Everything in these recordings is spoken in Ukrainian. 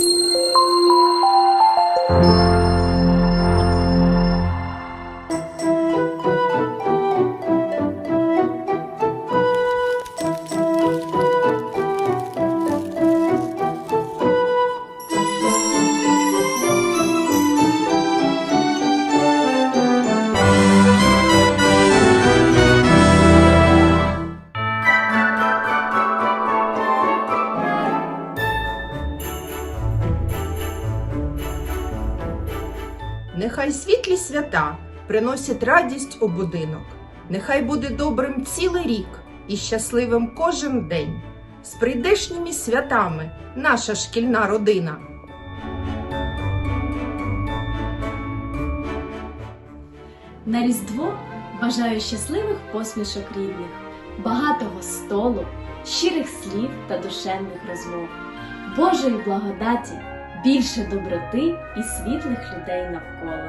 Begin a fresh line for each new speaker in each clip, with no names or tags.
Música Нехай світлі свята приносять радість у будинок. Нехай буде добрим цілий рік і щасливим кожен день. З прийдешніми святами наша шкільна родина.
На Різдво бажаю щасливих посмішок рідних, багатого столу, щирих слів та душевних розмов, Божої благодаті, більше доброти і світлих людей навколо.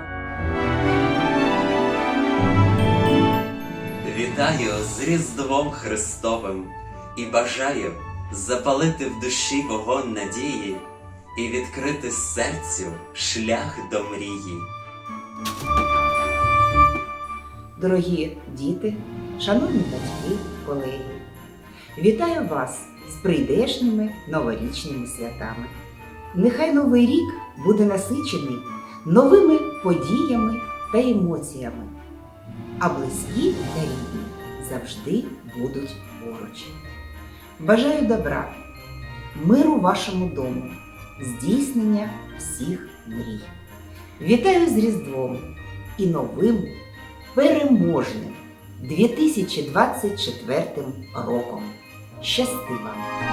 Вітаю з Різдвом Христовим і бажаю запалити в душі вогонь надії і відкрити серцю шлях до мрії.
Дорогі діти, шановні батьки, колеги, вітаю вас з прийдешніми новорічними святами. Нехай новий рік буде насичений новими подіями та емоціями, а близькі та рідні завжди будуть поруч. Бажаю добра, миру вашому дому, здійснення всіх мрій. Вітаю з Різдвом і новим переможним 2024 роком. Щасти вам!